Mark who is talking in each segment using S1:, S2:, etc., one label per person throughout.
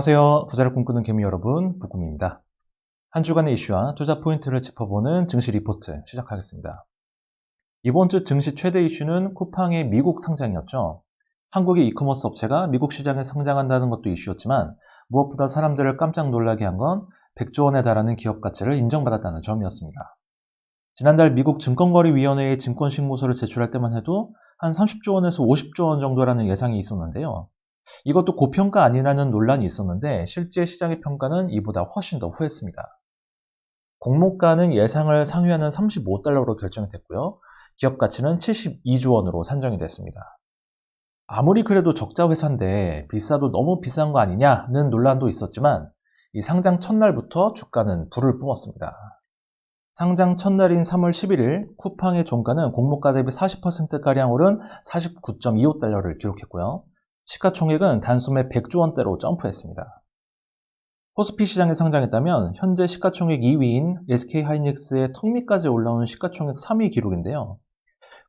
S1: 안녕하세요. 부자를 꿈꾸는 개미 여러분, 부꿈입니다. 한 주간의 이슈와 투자 포인트를 짚어보는 증시 리포트 시작하겠습니다. 이번 주 증시 최대 이슈는 쿠팡의 미국 상장이었죠. 한국의 이커머스 업체가 미국 시장에 상장한다는 것도 이슈였지만 무엇보다 사람들을 깜짝 놀라게 한 건 100조 원에 달하는 기업 가치를 인정받았다는 점이었습니다. 지난달 미국 증권거래위원회의 증권신고서를 제출할 때만 해도 한 30조 원에서 50조 원 정도라는 예상이 있었는데요. 이것도 고평가 아니라는 논란이 있었는데 실제 시장의 평가는 이보다 훨씬 더 후했습니다. 공모가는 예상을 상회하는 35달러로 결정이 됐고요. 기업 가치는 72조 원으로 산정이 됐습니다. 아무리 그래도 적자 회사인데 비싸도 너무 비싼 거 아니냐는 논란도 있었지만 이 상장 첫날부터 주가는 불을 뿜었습니다. 상장 첫날인 3월 11일 쿠팡의 종가는 공모가 대비 40%가량 오른 49.25달러를 기록했고요. 시가총액은 단숨에 100조 원대로 점프했습니다. 코스피 시장에 상장했다면 현재 시가총액 2위인 SK하이닉스의 턱밑까지 올라온 시가총액 3위 기록인데요.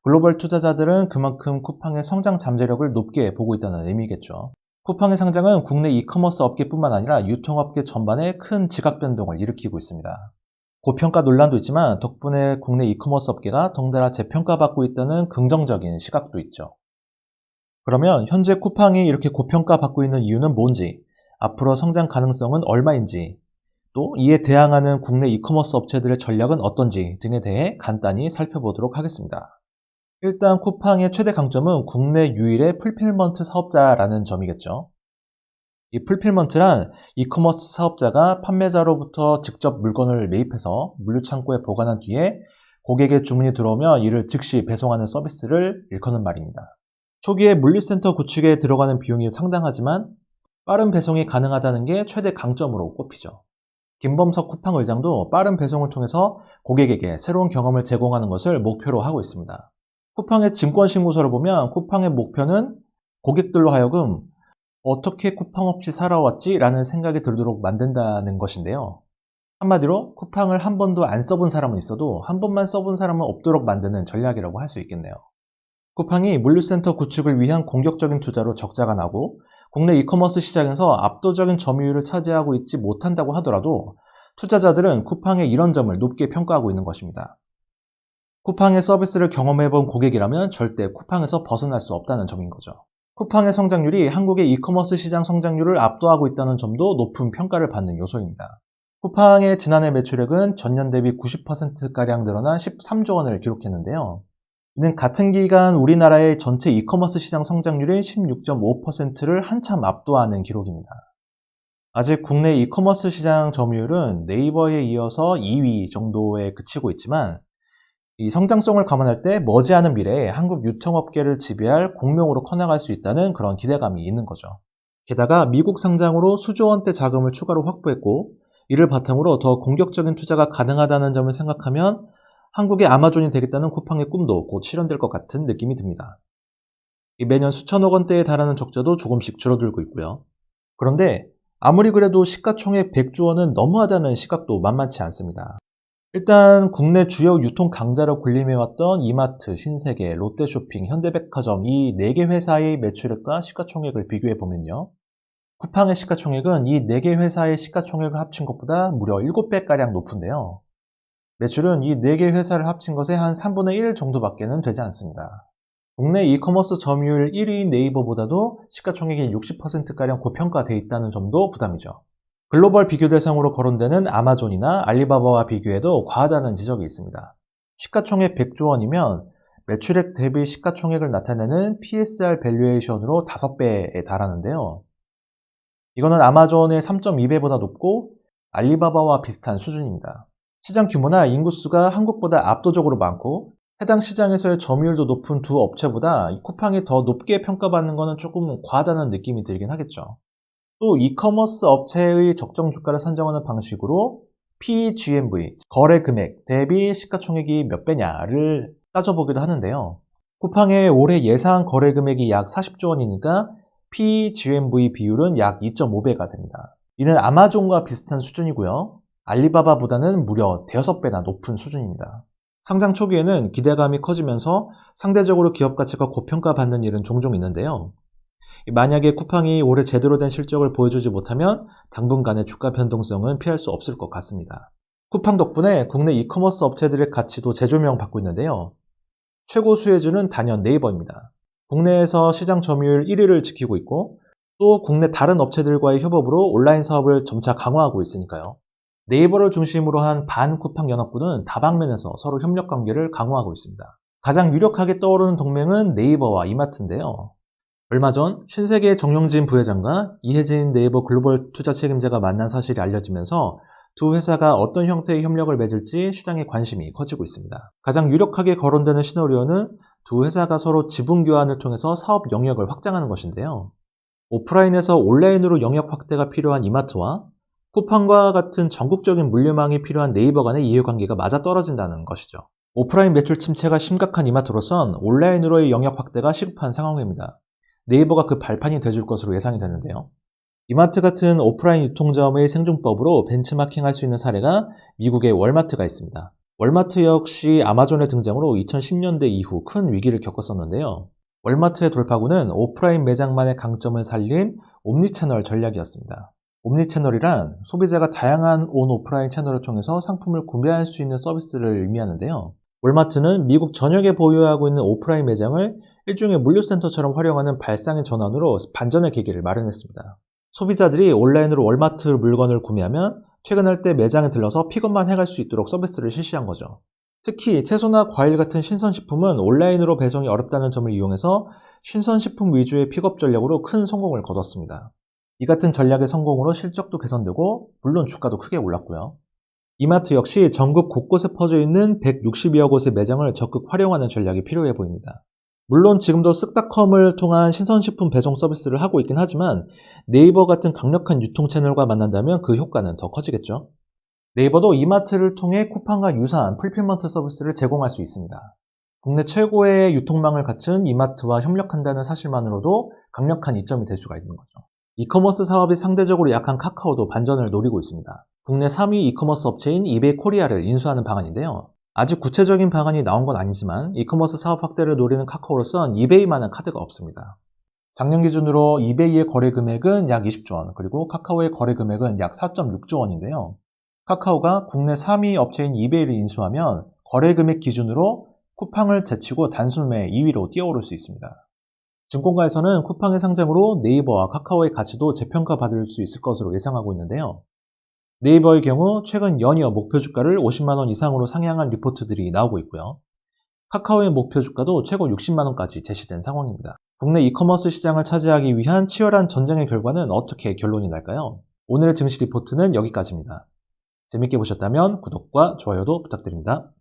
S1: 글로벌 투자자들은 그만큼 쿠팡의 성장 잠재력을 높게 보고 있다는 의미겠죠. 쿠팡의 상장은 국내 이커머스 업계뿐만 아니라 유통업계 전반에 큰 지각 변동을 일으키고 있습니다. 고평가 논란도 있지만 덕분에 국내 이커머스 업계가 덩달아 재평가받고 있다는 긍정적인 시각도 있죠. 그러면 현재 쿠팡이 이렇게 고평가 받고 있는 이유는 뭔지, 앞으로 성장 가능성은 얼마인지, 또 이에 대항하는 국내 이커머스 업체들의 전략은 어떤지 등에 대해 간단히 살펴보도록 하겠습니다. 일단 쿠팡의 최대 강점은 국내 유일의 풀필먼트 사업자라는 점이겠죠. 이 풀필먼트란 이커머스 사업자가 판매자로부터 직접 물건을 매입해서 물류창고에 보관한 뒤에 고객의 주문이 들어오면 이를 즉시 배송하는 서비스를 일컫는 말입니다. 초기에 물류센터 구축에 들어가는 비용이 상당하지만 빠른 배송이 가능하다는 게 최대 강점으로 꼽히죠. 김범석 쿠팡 의장도 빠른 배송을 통해서 고객에게 새로운 경험을 제공하는 것을 목표로 하고 있습니다. 쿠팡의 증권신고서를 보면 쿠팡의 목표는 고객들로 하여금 어떻게 쿠팡 없이 살아왔지? 라는 생각이 들도록 만든다는 것인데요. 한마디로 쿠팡을 한 번도 안 써본 사람은 있어도 한 번만 써본 사람은 없도록 만드는 전략이라고 할 수 있겠네요. 쿠팡이 물류센터 구축을 위한 공격적인 투자로 적자가 나고 국내 이커머스 시장에서 압도적인 점유율을 차지하고 있지 못한다고 하더라도 투자자들은 쿠팡의 이런 점을 높게 평가하고 있는 것입니다. 쿠팡의 서비스를 경험해본 고객이라면 절대 쿠팡에서 벗어날 수 없다는 점인 거죠. 쿠팡의 성장률이 한국의 이커머스 시장 성장률을 압도하고 있다는 점도 높은 평가를 받는 요소입니다. 쿠팡의 지난해 매출액은 전년 대비 90%가량 늘어난 13조 원을 기록했는데요. 이는 같은 기간 우리나라의 전체 이커머스 시장 성장률의 16.5%를 한참 압도하는 기록입니다. 아직 국내 이커머스 시장 점유율은 네이버에 이어서 2위 정도에 그치고 있지만 이 성장성을 감안할 때 머지않은 미래에 한국 유통업계를 지배할 공명으로 커나갈 수 있다는 그런 기대감이 있는 거죠. 게다가 미국 상장으로 수조 원대 자금을 추가로 확보했고 이를 바탕으로 더 공격적인 투자가 가능하다는 점을 생각하면 한국의 아마존이 되겠다는 쿠팡의 꿈도 곧 실현될 것 같은 느낌이 듭니다. 매년 수천억 원대에 달하는 적자도 조금씩 줄어들고 있고요. 그런데 아무리 그래도 시가총액 100조 원은 너무하다는 시각도 만만치 않습니다. 일단 국내 주요 유통 강자로 군림해왔던 이마트, 신세계, 롯데쇼핑, 현대백화점 이 4개 회사의 매출액과 시가총액을 비교해보면요. 쿠팡의 시가총액은 이 4개 회사의 시가총액을 합친 것보다 무려 7배가량 높은데요. 매출은 이 4개 회사를 합친 것의 한 3분의 1 정도밖에는 되지 않습니다. 국내 이커머스 점유율 1위인 네이버보다도 시가총액이 60%가량 고평가되어 있다는 점도 부담이죠. 글로벌 비교 대상으로 거론되는 아마존이나 알리바바와 비교해도 과하다는 지적이 있습니다. 시가총액 100조 원이면 매출액 대비 시가총액을 나타내는 PSR 밸류에이션으로 5배에 달하는데요. 이거는 아마존의 3.2배보다 높고 알리바바와 비슷한 수준입니다. 시장 규모나 인구수가 한국보다 압도적으로 많고 해당 시장에서의 점유율도 높은 두 업체보다 쿠팡이 더 높게 평가받는 것은 조금 과하다는 느낌이 들긴 하겠죠. 또 이커머스 업체의 적정 주가를 산정하는 방식으로 PGMV, 거래 금액 대비 시가총액이 몇 배냐를 따져보기도 하는데요. 쿠팡의 올해 예상 거래 금액이 약 40조 원이니까 PGMV 비율은 약 2.5배가 됩니다. 이는 아마존과 비슷한 수준이고요. 알리바바보다는 무려 대여섯 배나 높은 수준입니다. 상장 초기에는 기대감이 커지면서 상대적으로 기업 가치가 고평가받는 일은 종종 있는데요. 만약에 쿠팡이 올해 제대로 된 실적을 보여주지 못하면 당분간의 주가 변동성은 피할 수 없을 것 같습니다. 쿠팡 덕분에 국내 이커머스 업체들의 가치도 재조명 받고 있는데요. 최고 수혜주는 단연 네이버입니다. 국내에서 시장 점유율 1위를 지키고 있고 또 국내 다른 업체들과의 협업으로 온라인 사업을 점차 강화하고 있으니까요. 네이버를 중심으로 한 반쿠팡 연합군은 다방면에서 서로 협력 관계를 강화하고 있습니다. 가장 유력하게 떠오르는 동맹은 네이버와 이마트인데요. 얼마 전 신세계 정용진 부회장과 이혜진 네이버 글로벌 투자 책임자가 만난 사실이 알려지면서 두 회사가 어떤 형태의 협력을 맺을지 시장의 관심이 커지고 있습니다. 가장 유력하게 거론되는 시나리오는 두 회사가 서로 지분 교환을 통해서 사업 영역을 확장하는 것인데요. 오프라인에서 온라인으로 영역 확대가 필요한 이마트와 쿠팡과 같은 전국적인 물류망이 필요한 네이버 간의 이해관계가 맞아떨어진다는 것이죠. 오프라인 매출 침체가 심각한 이마트로선 온라인으로의 영역 확대가 시급한 상황입니다. 네이버가 그 발판이 돼줄 것으로 예상이 되는데요. 이마트 같은 오프라인 유통점의 생존법으로 벤치마킹할 수 있는 사례가 미국의 월마트가 있습니다. 월마트 역시 아마존의 등장으로 2010년대 이후 큰 위기를 겪었었는데요. 월마트의 돌파구는 오프라인 매장만의 강점을 살린 옴니채널 전략이었습니다. 옴니채널이란 소비자가 다양한 온 오프라인 채널을 통해서 상품을 구매할 수 있는 서비스를 의미하는데요. 월마트는 미국 전역에 보유하고 있는 오프라인 매장을 일종의 물류센터처럼 활용하는 발상의 전환으로 반전의 계기를 마련했습니다. 소비자들이 온라인으로 월마트 물건을 구매하면 퇴근할 때 매장에 들러서 픽업만 해갈 수 있도록 서비스를 실시한 거죠. 특히 채소나 과일 같은 신선식품은 온라인으로 배송이 어렵다는 점을 이용해서 신선식품 위주의 픽업 전략으로 큰 성공을 거뒀습니다. 이 같은 전략의 성공으로 실적도 개선되고 물론 주가도 크게 올랐고요. 이마트 역시 전국 곳곳에 퍼져 있는 160여 곳의 매장을 적극 활용하는 전략이 필요해 보입니다. 물론 지금도 쓱닷컴을 통한 신선식품 배송 서비스를 하고 있긴 하지만 네이버 같은 강력한 유통 채널과 만난다면 그 효과는 더 커지겠죠. 네이버도 이마트를 통해 쿠팡과 유사한 풀필먼트 서비스를 제공할 수 있습니다. 국내 최고의 유통망을 갖춘 이마트와 협력한다는 사실만으로도 강력한 이점이 될 수가 있는 거죠. 이커머스 사업이 상대적으로 약한 카카오도 반전을 노리고 있습니다. 국내 3위 이커머스 업체인 이베이 코리아를 인수하는 방안인데요. 아직 구체적인 방안이 나온 건 아니지만 이커머스 사업 확대를 노리는 카카오로선 이베이만한 카드가 없습니다. 작년 기준으로 이베이의 거래 금액은 약 20조 원, 그리고 카카오의 거래 금액은 약 4.6조 원인데요. 카카오가 국내 3위 업체인 이베이를 인수하면 거래 금액 기준으로 쿠팡을 제치고 단순 매 2위로 뛰어오를 수 있습니다. 증권가에서는 쿠팡의 상장으로 네이버와 카카오의 가치도 재평가받을 수 있을 것으로 예상하고 있는데요. 네이버의 경우 최근 연이어 목표 주가를 50만원 이상으로 상향한 리포트들이 나오고 있고요. 카카오의 목표 주가도 최고 60만원까지 제시된 상황입니다. 국내 이커머스 시장을 차지하기 위한 치열한 전쟁의 결과는 어떻게 결론이 날까요? 오늘의 증시 리포트는 여기까지입니다. 재밌게 보셨다면 구독과 좋아요도 부탁드립니다.